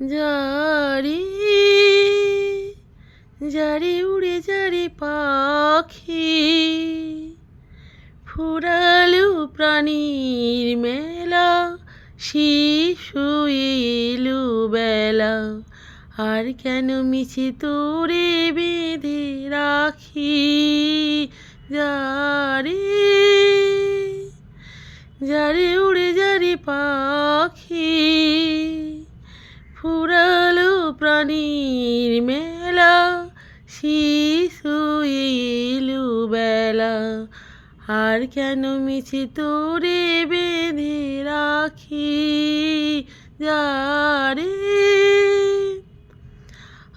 যারে যারে উড়ে যারে পাখি, ফুরালো প্রাণীর মেলা, শিশু এলো বেলা। আর কেন মিছে তোরে বেঁধে রাখি? যারে যারে উড়ে যারে পাখি ফুরালো প্রাণীর মেলা, শিশু বেলা। আর কেন মিছে তোরে বেঁধে রাখি যারে?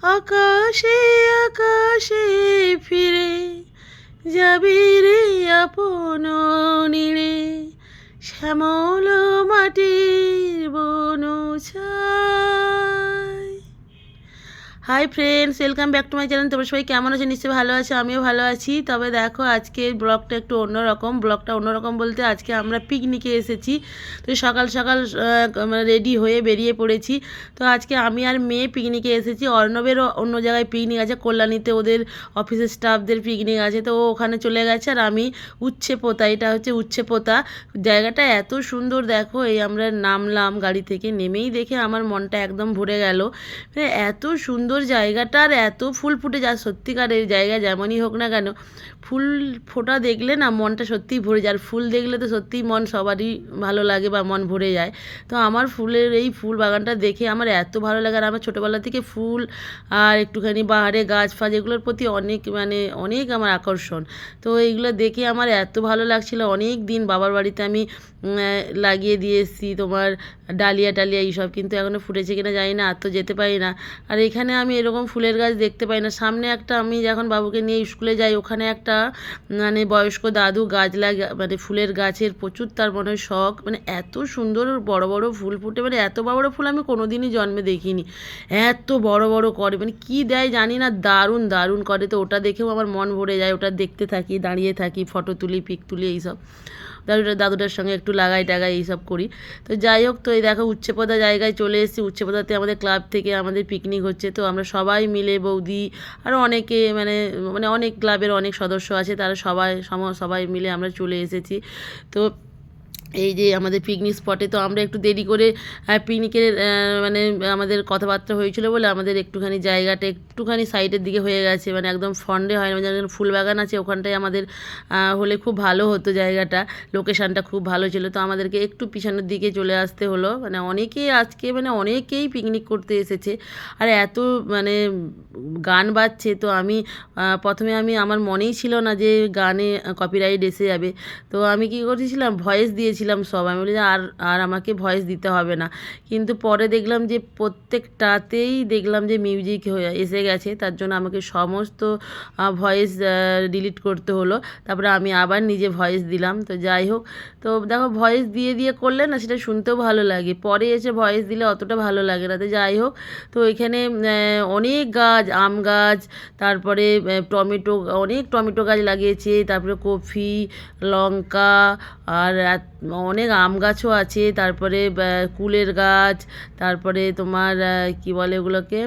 আকাশে আকাশে ফিরে যাবি রে আপন নীড়ে। শ্যামল মাটির বনছায় hi friends welcome back to my channel তোমরা সবাই কেমন আছে? নিশ্চয়ই ভালো আছে, আমিও ভালো আছি। তবে দেখো, আজকে ব্লগটা একটু অন্যরকম। ব্লগটা অন্যরকম বলতে আজকে আমরা পিকনিকে এসেছি। তো সকাল সকাল মানে রেডি হয়ে বেরিয়ে পড়েছি। তো আজকে আমি আর মেয়ে পিকনিকে এসেছি। অর্ণবেরও অন্য জায়গায় পিকনিক আছে। কল্যাণীতে ওদের অফিসের স্টাফদের পিকনিক আছে। তো ওখানে চলে গেছে আর আমি উচ্ছে পোতা। এটা হচ্ছে উচ্ছে পোতা। জায়গাটা এত সুন্দর, দেখো। এই আমরা নামলাম গাড়ি থেকে। নেমেই দেখে আমার মনটা একদম ভরে গেল। মানে এত সুন্দর জায়গাটা আর এত ফুল ফুটে যা, সত্যিকারের জায়গা যেমনই হোক না কেন, ফুল ফোটা দেখলে না মনটা সত্যিই ভরে যায়, আর ফুল দেখলে তো সত্যিই মন সবারই ভালো লাগে বা মন ভরে যায়। তো আমার ফুলের এই ফুল বাগানটা দেখে আমার এত ভালো লাগে, আর আমার ছোটোবেলা থেকে ফুল আর একটুখানি বাহারে গাছ ফাছ এগুলোর প্রতি অনেক মানে অনেক আমার আকর্ষণ। তো এইগুলো দেখে আমার এত ভালো লাগছিল, অনেক দিন বাবার বাড়িতে আমি লাগিয়ে দিয়ে এসেছি তোমার ডালিয়া টালিয়া এইসব, কিন্তু এখনও ফুটেছে কিনা জানি না, আর তো যেতে পারি না। আর এখানে আমি এরকম ফুলের গাছ দেখতে পাই না। সামনে একটা আমি যখন বাবুকে নিয়ে স্কুলে যাই, ওখানে একটা মানে বয়স্ক দাদু গাছ লাগা মানে ফুলের গাছের প্রচুর তার মনে হয় শখ। মানে এত সুন্দর বড় বড় ফুল ফুটে মানে এত বড় বড় ফুল আমি কোনো দিনই জন্মে দেখিনি। এত বড় বড় করে মানে কী দেয় জানি না, দারুণ দারুণ করে। তো ওটা দেখেও আমার মন ভরে যায়, ওটা দেখতে থাকি, দাঁড়িয়ে থাকি, ফটো তুলি, পিক তুলি, এইসব। দাদুটা দাদুটার সঙ্গে একটু লাগাই টাগাই এইসব করি। তো যাই হোক, তো এই দেখো উচ্চপদা জায়গায় চলে এসেছি। উচ্চপদাতে আমাদের ক্লাব থেকে আমাদের পিকনিক হচ্ছে। তো আমরা সবাই মিলে বৌদি আরও অনেকে মানে মানে অনেক ক্লাবের অনেক সদস্য আছে, তারা সবাই, সম, সবাই মিলে আমরা চলে এসেছি। তো এই যে আমাদের পিকনিক স্পটে তো আমরা একটু দেরি করে পিকনিকের মানে আমাদের কথাবার্তা হয়েছিল বলে আমাদের একটুখানি জায়গাটা একটুখানি সাইডের দিকে হয়ে গেছে। মানে একদম ফন্ডে হয় না যেমন ফুল বাগান আছে, ওখানটায় আমাদের হলে খুব ভালো হতো জায়গাটা। লোকেশানটা খুব ভালো ছিল। তো আমাদেরকে একটু পিছনের দিকে চলে আসতে হলো। মানে অনেকেই আজকে মানে অনেকেই পিকনিক করতে এসেছে। আর এত মানে গান বাজছে, তো আমি প্রথমে আমি, আমার মনেই ছিল না যে গানে কপিরাইট এসে যাবে। তো আমি কী করেছিলাম ভয়েস দিয়েছি দিয়েছিলাম সব। আমি বলি আর আর আমাকে ভয়েস দিতে হবে না। কিন্তু পরে দেখলাম যে প্রত্যেকটাতেই দেখলাম যে মিউজিক এসে গেছে। তার জন্য আমাকে সমস্ত ভয়েস ডিলিট করতে হলো। তারপরে আমি আবার নিজে ভয়েস দিলাম। তো যাই হোক, তো দেখো ভয়েস দিয়ে দিয়ে করলে না সেটা শুনতেও ভালো লাগে। পরে এসে ভয়েস দিলে অতটা ভালো লাগে না। তো যাই হোক, তো এখানে অনেক গাছ, আম গাছ, তারপরে টমেটো, অনেক টমেটো গাছ লাগিয়েছে। তারপরে কফি লঙ্কা, আর অনেক আম গাছও আছে, তারপরে কুলের গাছ, তারপরে তোমার কী বলে ওগুলোকে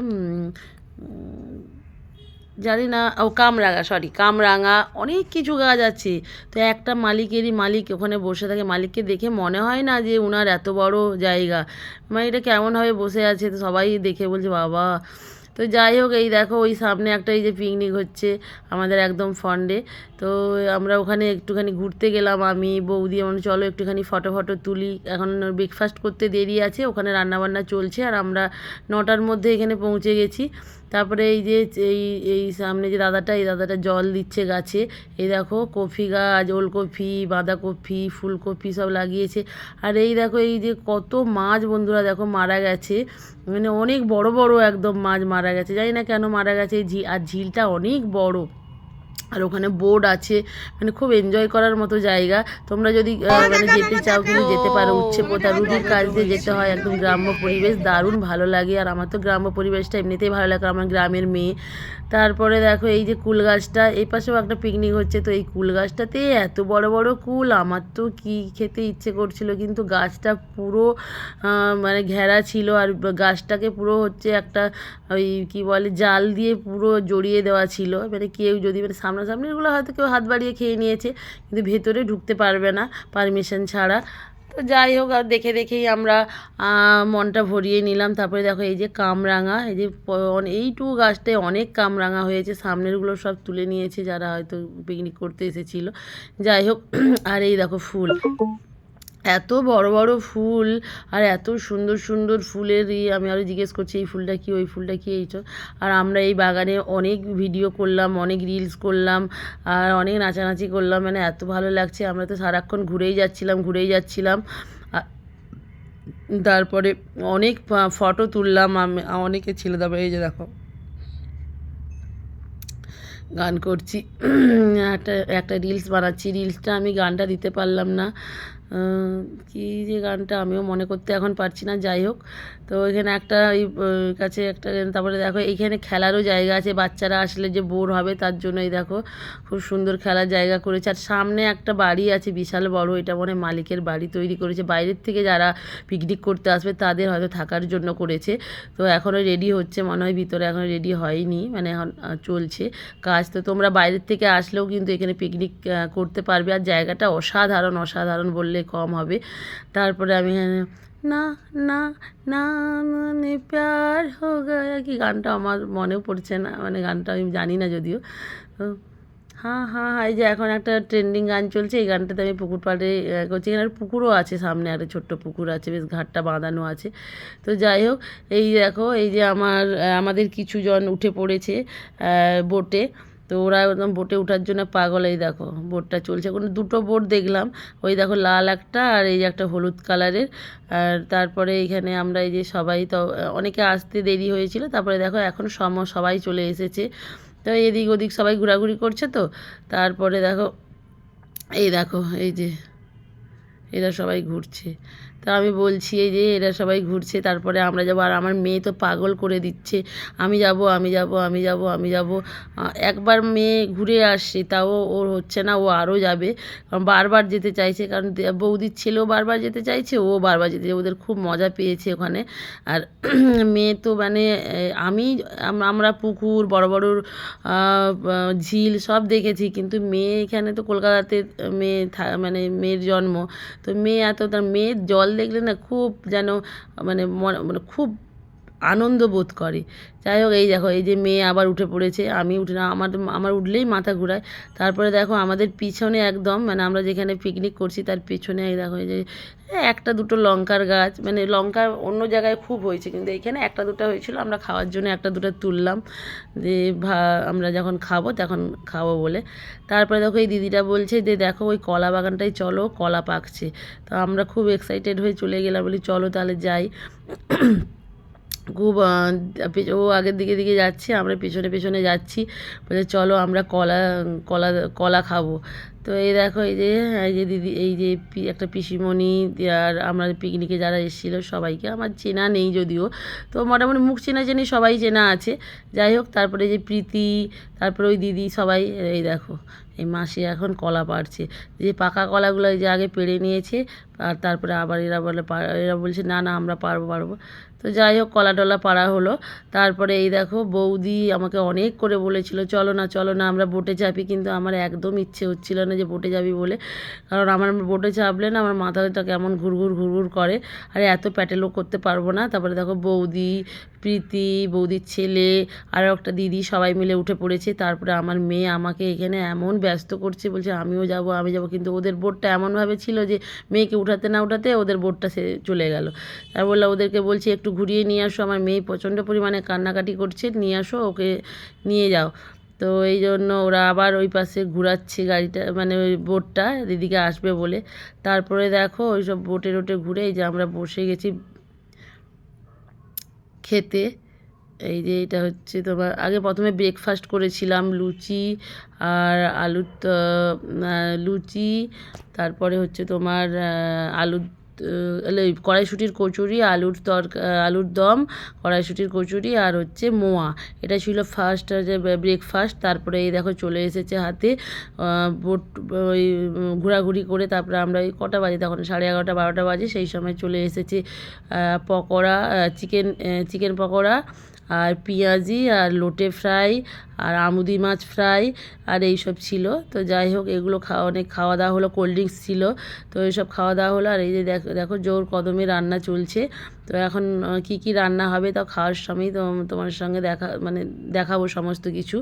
জানি না, ও কামরাঙা সরি কামরাঙা, অনেক কিছু গাছ আছে। তো একটা মালিকেরই মালিক ওখানে বসে থাকে, মালিককে দেখে মনে হয় না যে ওনার এত বড় জায়গা। মানে এটা কেমনভাবে বসে আছে তো সবাই দেখে বলছে, বাবা তো যাই হোক, এই দেখো, ওই সামনে একটা এই যে পিকনিক হচ্ছে আমাদের একদম ফন্ডে তো আমরা ওখানে একটুখানি ঘুরতে গেলাম, আমি, বৌদি এমন চলো একটুখানি ফটো ফটো তুলি। এখন ব্রেকফাস্ট করতে দেরি আছে, ওখানে রান্নাবান্না চলছে, আর আমরা নটার মধ্যে এখানে পৌঁছে গেছি। তারপরে এই যে, এই এই সামনে যে দাদাটা, এই দাদাটা জল দিচ্ছে গাছে। এই দেখো কফি গাছ ওলকপি বাঁধাকপি, ফুলকপি সব লাগিয়েছে। আর এই দেখো, এই যে কত মাছ বন্ধুরা দেখো মারা গেছে। মানে অনেক বড় বড় একদম মাছ মারা গেছে। জানি না কেন মারা গেছে। ঝি, আর ঝিলটা অনেক বড়। আর ওখানে বোর্ড আছে মানে খুব এনজয় করার মতো জায়গা। তোমরা যদি মানে যেতে চাও, কিন্তু যেতে পারো, উচ্ছে পোতা রুটির কাজ দিয়ে যেতে হয়, একদম গ্রাম্য পরিবেশ, দারুণ ভালো লাগে। আর আমার তো গ্রাম্য পরিবেশটা এমনিতেই ভালো লাগে, আমার গ্রামের মেয়ে। তারপরে দেখো, এই যে কুল গাছটা, এই পাশেও একটা পিকনিক হচ্ছে, তো এই কুল গাছটাতে এত বড় বড় কুল, আমার তো কি খেতে ইচ্ছে করছিল, কিন্তু গাছটা পুরো মানে ঘেরা ছিল, আর গাছটাকে পুরো হচ্ছে একটা, ওই কি বলে, জাল দিয়ে পুরো জড়িয়ে দেওয়া ছিল। মানে কেউ যদি মানে সামনাসামনিগুলো হয়তো কেউ হাত বাড়িয়ে খেয়ে নিয়েছে, কিন্তু ভেতরে ঢুকতে পারবে না, পারমিশন ছাড়া। তো যাই হোক, আর দেখে দেখেই আমরা মনটা ভরিয়ে নিলাম। তারপরে দেখো এই যে কামরাঙা, এই যে এইটু গাছটায় অনেক কামরাঙা হয়েছে। সামনেরগুলো সব তুলে নিয়েছে যারা হয়তো পিকনিক করতে এসেছিল। যাই হোক, আর এই দেখো ফুল। এত বড় বড় ফুল আর এত সুন্দর সুন্দর ফুলের ই, আমি আরও জিজ্ঞেস করছি, এই ফুলটা কি, ওই ফুলটা কি, এই তো আর আমরা এই বাগানে অনেক ভিডিও করলাম, অনেক রিলস করলাম, আর অনেক নাচানাচি করলাম মানে এত ভালো লাগছে। আমরা তো সারাক্ষণ ঘুরেই যাচ্ছিলাম ঘুরেই যাচ্ছিলাম। তারপরে অনেক ফটো তুললাম আমি অনেকে ছিল তারপরে এই যে দেখো। গান করছি, একটা একটা রিলস বানাচ্ছি রিলসটা আমি গানটা দিতে পারলাম না। কী যে গানটা আমিও মনে করতে এখন পারছি না যাই হোক। তো এখানে একটা ওই কাছে একটা, তারপরে দেখো এইখানে খেলারও জায়গা আছে, বাচ্চারা আসলে যে বোর হবে তার জন্য এই দেখো খুব সুন্দর খেলার জায়গা করেছে। আর সামনে একটা বাড়ি আছে বিশাল বড়, এটা মনে মালিকের বাড়ি তৈরি করেছে। বাইরের থেকে যারা পিকনিক করতে আসবে তাদের হয়তো থাকার জন্য করেছে। তো এখনও রেডি হচ্ছে, মনে হয় ভিতরে এখনও রেডি হয়নি মানে এখন চলছে কাজ। তো তোমরা বাইরের থেকে আসলেও কিন্তু এখানে পিকনিক করতে পারবে। আর জায়গাটা অসাধারণ অসাধারণ বললে কম হবে। তারপরে আমি না না না মানে প্যার হো গয়া। কি গানটা আমার মনেও পড়ছে না মানে গানটা আমি জানি না যদিও। হ্যাঁ হ্যাঁ এই যে এখন একটা ট্রেন্ডিং গান চলছে, এই গানটাতে আমি পুকুর পাড়ে করছি। এখানে পুকুরও আছে সামনে একটা ছোট্ট পুকুর আছে, বেশ ঘাটটা বাঁধানো আছে। তো যাই হোক, এই দেখো, এই যে আমার আমাদের কিছু জন উঠে পড়েছে বোটে তো ওরা একদম বোটে ওঠার জন্য পাগল, এই দেখো বোটটা চলছে। কোনো দুটো বোট দেখলাম, ওই দেখো লাল একটা আর এই একটা হলুদ কালারের। আর তারপরে এখানে আমরা এই যে সবাই তো, অনেকে আসতে দেরি হয়েছিল, তারপরে দেখো এখন সম সবাই চলে এসেছে। তো এদিক ওদিক সবাই ঘোরাঘুরি করছে তো, তারপরে দেখো, এই দেখো এই যে, এরা সবাই ঘুরছে। তা আমি বলছি, এই যে এরা সবাই ঘুরছে, তারপরে আমরা যাব। আর আমার মেয়ে তো পাগল করে দিচ্ছে, আমি যাব আমি যাব আমি যাব আমি যাব। একবার মেয়ে ঘুরে আসছে তাও ওর হচ্ছে না, ও আরও যাবে। কারণ বারবার যেতে চাইছে, কারণ বৌদির ছেলেও বারবার যেতে চাইছে, ও বারবার যেতে। ওদের খুব মজা পেয়েছে ওখানে। আর মেয়ে তো মানে আমি আমরা পুকুর, বড় বড় ঝিল সব দেখেছি, কিন্তু মেয়ে এখানে তো কলকাতাতে, মেয়ে মানে মেয়ের জন্ম। তো মেয়ে এত, তার মেয়ের জল দেখলে না খুব যেন মানে মন- খুব আনন্দ বোধ করে। যাই হোক, এই দেখো, এই যে মেয়ে আবার উঠে পড়েছে। আমি উঠে না, আমার আমার উঠলেই মাথা ঘুরায়। তারপরে দেখো, আমাদের পিছনে একদম মানে আমরা যেখানে পিকনিক করছি, তার পিছনে দেখো, এই যে একটা দুটো লঙ্কার গাছ। মানে লঙ্কা অন্য জায়গায় খুব হয়েছে, কিন্তু এখানে একটা দুটো হয়েছিল, আমরা খাওয়ার জন্য একটা দুটো তুললাম। যে ভা, আমরা যখন খাব, তখন খাব বলে। তারপরে দেখো, এই দিদিটা বলছে যে, দেখো, ওই কলা বাগানটাই চলো, কলা পাকছে। তো আমরা খুব এক্সাইটেড হয়ে চলে গেলাম, বলি, চলো তাহলে যাই। খুব ও আগের দিকে দিকে যাচ্ছে, আমরা পেছনে পেছনে যাচ্ছি। বলে চলো, আমরা কলা কলা কলা খাব। তো এই দেখো, এই যে এই যে দিদি, এই যে একটা পিসিমণি, আর আমরা পিকনিকে যারা এসেছিল, সবাইকে আমার চেনা নেই যদিও। তো মোটামুটি মুখ চেনা চেনি সবাই চেনা আছে। যাই হোক, তারপরে যে প্রীতি, তারপরে ওই দিদি, সবাই, এই দেখো, এই মাসি এখন কলা পাড়ছে। যে পাকা কলাগুলো যে আগে পেড়ে নিয়েছে, আর তারপরে আবার এরা বলে এরা বলছে, না না, আমরা পারব পারব। তো যাই হোক, কলা টলা পাড়া হলো। তারপরে এই দেখো, বৌদি আমাকে অনেক করে বলেছিল, চলো না চলো না, আমরা বোটে চাপি। কিন্তু আমার একদম ইচ্ছে হচ্ছিল না যে বোটে যাবি বলে। কারণ আমার বোটে চাপলে না, আমার মাথাটা কেমন ঘুরঘুর ঘুরঘুর করে। আর এত প্যাটেলও করতে পারব না। তারপরে দেখো, বৌদি প্রীতি, বৌদির ছেলে আরও একটা দিদি সবাই মিলে উঠে পড়েছে। তারপরে আমার মেয়ে আমাকে এখানে এমন ব্যস্ত করছে, বলছে, আমিও যাব, আমি যাব। কিন্তু ওদের বোটটা এমনভাবে ছিল যে, মেয়েকে উঠাতে না উঠাতে ওদের বোটটা সে চলে গেল। তার বললাম ওদেরকে বলছি, একটু ঘুরিয়ে নিয়ে আসো। আমার মেয়ে প্রচণ্ড পরিমাণে কান্নাকাটি করছে। নিয়ে আসো, ওকে নিয়ে যাও। তো এই জন্য ওরা আবার ওই পাশে ঘোরাচ্ছে গাড়িটা মানে ওই বোটটা দিদিকে আসবে বলে। তারপরে দেখো ওই সব বোটে টোটে ঘুরে এই যে আমরা বসে গেছি খেতে। এই যে এটা হচ্ছে তোমার, আগে প্রথমে ব্রেকফাস্ট করেছিলাম লুচি আর আলুর লুচি, তারপরে হচ্ছে তোমার আলুর কড়াইশুটির কচুরি, আলুর তরকা আলুর দম, কড়াইশুটির কচুরি আর হচ্ছে মোয়া। এটা ছিল ফার্স্ট যে ব্রেকফাস্ট তারপরে এই দেখো চলে এসেছে হাতে বোট ওই ঘোরাঘুরি করে তারপরে আমরা ওই কটা বাজে, তখন সাড়ে এগারোটা, বারোটা বাজে, সেই সময় চলে এসেছে পকোড়া চিকেন চিকেন পকোড়া আর পেঁয়াজি, আর লোটে ফ্রাই, আর আমুদি মাছ ফ্রাই, আর এই সব ছিল। তো যাই হোক, এগুলো খাওয়া অনেক খাওয়া দাওয়া হলো কোল্ড ড্রিঙ্কস ছিল। তো এইসব খাওয়া দাওয়া হলো, আর এই যে দেখো দেখো জোর কদমে রান্না চলছে। তো এখন কি কি রান্না হবে তা খাওয়ার সময় তো তোমার সঙ্গে দেখা মানে দেখাবো সমস্ত কিছু।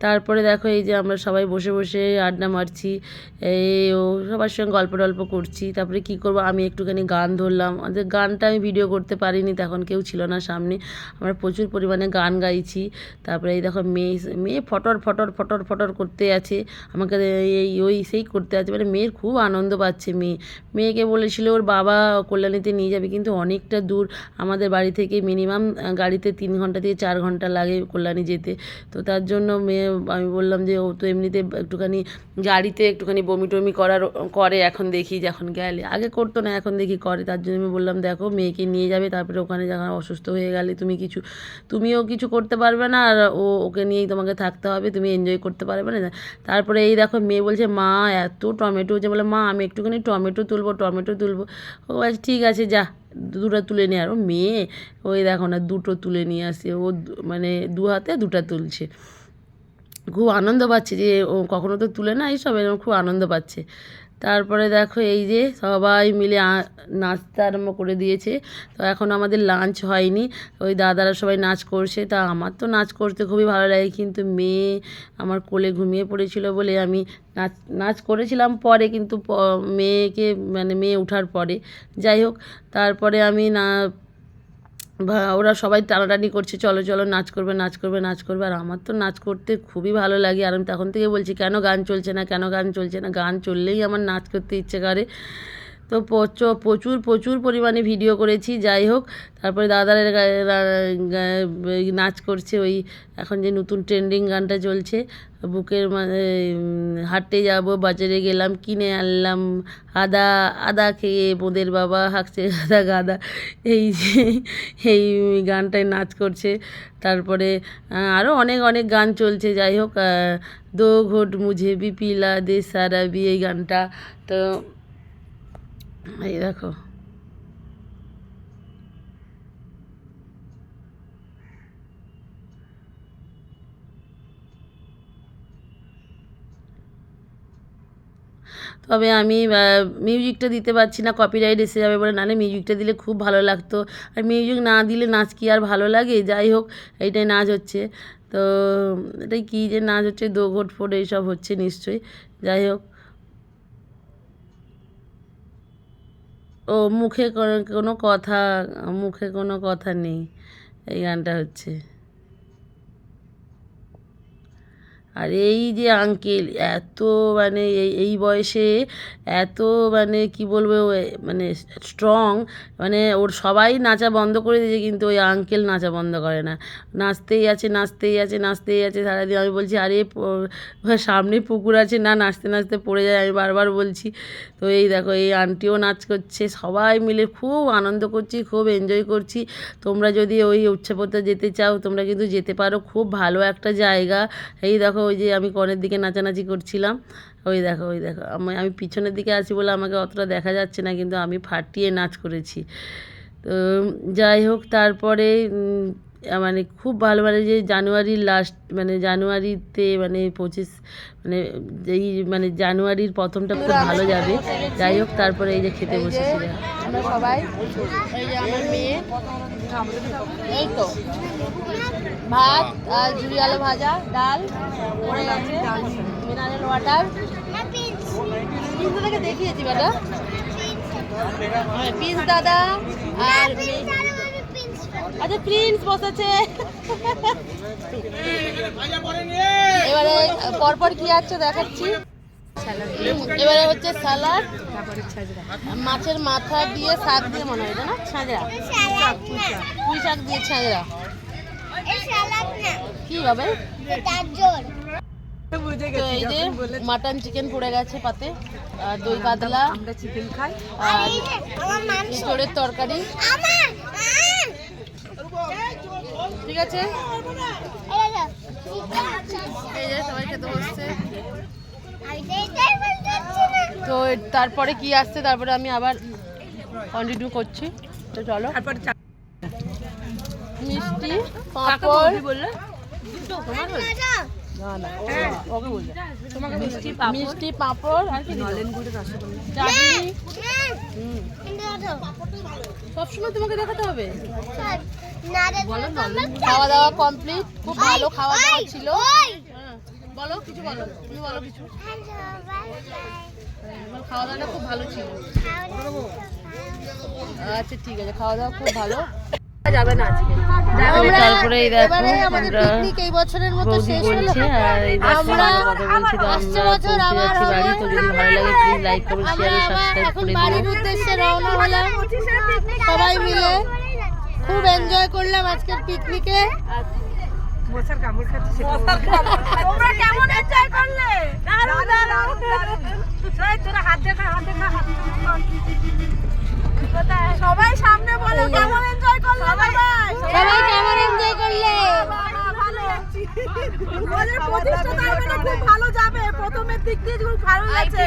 তারপরে দেখো এই যে আমরা সবাই বসে বসে আড্ডা মারছি, এই ও সবার সঙ্গে গল্প টল্প করছি, তারপরে কি করব? আমি একটুখানি গান ধরলাম। আমাদের গানটা আমি ভিডিও করতে পারিনি তখন কেউ ছিল না সামনে। আমরা প্রচুর পরিমাণে গান গাইছি। তারপরে এই দেখো মেয়ে মেয়ে ফটর ফটর ফটর ফটর করতে আছে। আমাকে এই, ওই সেই করতে আছে। মানে মেয়ের খুব আনন্দ পাচ্ছে মেয়ে। মেয়েকে বলেছিল, ওর বাবা কল্যাণীতে নিয়ে যাবে। কিন্তু অনেকটা দূর। আমাদের বাড়ি থেকে মিনিমাম গাড়িতে তিন ঘণ্টা থেকে চার ঘণ্টা লাগে কল্যাণী যেতে। তো তার জন্য মেয়ে আমি বললাম যে ও তো এমনিতে একটুখানি গাড়িতে একটুখানি বমি টমি করার, করে এখন দেখি যখন গেলে। আগে করতো না, এখন দেখি করে। তার জন্য আমি বললাম, দেখো, মেয়েকে নিয়ে যাবে, তারপরে ওখানে যখন অসুস্থ হয়ে গেলে তুমি কিছু, তুমিও কিছু করতে পারবে না, আর ও, ওকে নিয়েই তোমাকে থাকতে হবে, তুমি এনজয় করতে পারবে না। তারপরে এই দেখো, মেয়ে বলছে, মা, এত টমেটো যে বলে, মা, আমি একটুখানি টমেটো তুলবো টমেটো তুলবো। ও বলছে, ঠিক আছে, যা, দুটো তুলে নিয়ে আর ও মেয়ে, ওই দেখো না, দুটো তুলে নিয়ে আসে। ও মানে দু হাতে দুটো তুলছে। খুব আনন্দ পাচ্ছে যে ও কখনো তো তুলে না এইসব, এরকম খুব আনন্দ পাচ্ছে। তারপরে দেখো এই যে সবাই মিলে নাচতে আরম্ভ করে দিয়েছে। তো এখন আমাদের লাঞ্চ হয়নি। ওই দাদারা সবাই নাচ করছে। তা আমার তো নাচ করতে খুবই ভালো লাগে, কিন্তু মেয়ে আমার কোলে ঘুমিয়ে পড়েছিল বলে আমি নাচ নাচ করেছিলাম পরে, কিন্তু মেয়েকে মানে মেয়ে ওঠার পরে। যাই হোক, তারপরে আমি না বা ওরা সবাই টানাটানি করছে, চলো চলো, নাচ করবে নাচ করবে নাচ করবে। আর আমার তো নাচ করতে খুবই ভালো লাগে। আর আমি তখন থেকে বলছি, কেন গান চলছে না, কেন গান চলছে না? গান চললেই আমার নাচ করতে ইচ্ছে করে। তো প্রচ- প্রচুর প্রচুর পরিমাণে ভিডিও করেছি, যাই হোক। তারপরে দাদারা গা- রা- গা- এই নাচ করছে ওই এখন যে নতুন ট্রেন্ডিং গানটা চলছে। বুকের মানে হাঁটতে যাব, বাজারে গেলাম, কিনে আনলাম, আদা আদা খেয়ে বোঁদের বাবা হাঁকছে গাদা গাদা। এই যে, এই গানটায় নাচ করছে। তারপরে আরও অনেক অনেক গান চলছে, যাই হোক দো ঘোট মুঝে বি পিলা দে সারা বি এই গানটা। তো এই দেখো। তবে আমি মিউজিকটা দিতে পারছি না কপিরাইট এসে যাবে বলে। নাহলে মিউজিকটা দিলে খুব ভালো লাগতো। আর মিউজিক না দিলে নাচ কি আর ভালো লাগে? যাই হোক, এইটাই নাচ হচ্ছে। তো, এটাই কী যে নাচ হচ্ছে দো ঘোট ফোট এইসব হচ্ছে নিশ্চয়ই। যাই হোক। ও মুখে কোনো কথা মুখে কোনো কথা নেই। এই গানটা হচ্ছে। আর এই যে আঙ্কেল এত মানে এই এই বয়সে এত মানে কি বলব মানে স্ট্রং মানে ওর সবাই নাচা বন্ধ করে দিয়েছে কিন্তু ওই আঙ্কেল নাচা বন্ধ করে না। নাচতেই আছে নাচতেই আছে নাচতেই আছে, সারাদিন আমি বলছি, আরে সামনে পুকুর আছে। না, নাচতে নাচতে পড়ে যায়। আমি বারবার বলছি। তো এই দেখো, এই আন্টিও নাচ করছে, সবাই মিলে খুব আনন্দ করছি, খুব এনজয় করছি। তোমরা যদি ওই উচ্ছাপতে যেতে চাও, তোমরা কিন্তু যেতে পারো, খুব ভালো একটা জায়গা। এই দেখো ওই যে আমি কনের দিকে নাচানাচি করছিলাম, ওই দেখো ওই দেখো, আমি আমি পিছনের দিকে আছি বলে আমাকে অতটা দেখা যাচ্ছে না, কিন্তু আমি ফাটিয়ে নাচ করেছি। তো যাই হোক, তারপরে মানে খুব ভালো মানে যে জানুয়ারির লাস্ট মানে জানুয়ারিতে মানে পঁচিশ মানে এই মানে জানুয়ারির প্রথমটা খুব ভালো যাবে। যাই হোক, তারপরে এই যে খেতে দেখো। আমরা সবাই, এই যে আমার মেয়ে। এই তো। ভাত আর ঝুড়ি আলু ভাজা ডাল পড়ে গেছে। Mineral water. দাদাকে দেখিয়েছি বেটা পিস দাদা আর আচ্ছা প্রিন্স বসেছে। এবারে পরপর কি আছে দেখাচ্ছি। এবারে হচ্ছে স্যালাড মাছের মাথা দিয়ে শাক দিয়ে মনে হয় না? ছাঁচড়া। পুঁই শাক দিয়ে ছাঁচড়া। কি হবে? তো এই যে মাটন চিকেন পড়ে গেছে পাতে আর দই কাতলা আমরা চিকেন খাই। আর ইঁচড়ের তরকারি। ঠিক আছে? এই যে সবাই খেতে বসছে। তো তারপরে কি আসছে? তারপরে আমি আবার কন্টিনিউ করছি। তো চলো। তারপর চা- মিষ্টি পাঁপড়। মিষ্টি সবসময় তোমাকে দেখাতে হবে। খাওয়া দাওয়া কমপ্লিট খুব ভালো খাওয়া দাওয়া ছিল। হ্যাঁ, বলো কিছু বলো তুমি বলো কিছু। হ্যাঁ, খাওয়া দাওয়াটা খুব ভালো ছিল। আচ্ছা ঠিক আছে খাওয়া দাওয়া খুব ভালো। যাবে না আজকে। তারপরে এই দেখো, আমরা এই বছরের মতো শেষ হলো। আর এই দেখো আমরা বলছি বছর আবার বাড়ি তো যদি ভালো লাগে প্লিজ লাইক করবেন শেয়ার আবার সাবস্ক্রাইব এখন করে বাড়ির উদ্দেশ্যে রওনা হলাম। সবাই মিলে খুব এনজয় করলাম আজকের পিকনিকে মশার কামড় খাচ্ছে সেটা তোমরা কেমন এনজয় করলে? দারুণ দারুণ এই তোরা হাত দেখা হাত দেখা হাত সবাই সামনে বলো কেমন এনজয় করলে সবাই সবাই? কেমন এনজয় করলে? ভালো লাগছে খুব ভালো যাবে প্রথমের দিক দিয়ে খুব ভালো লাগছে।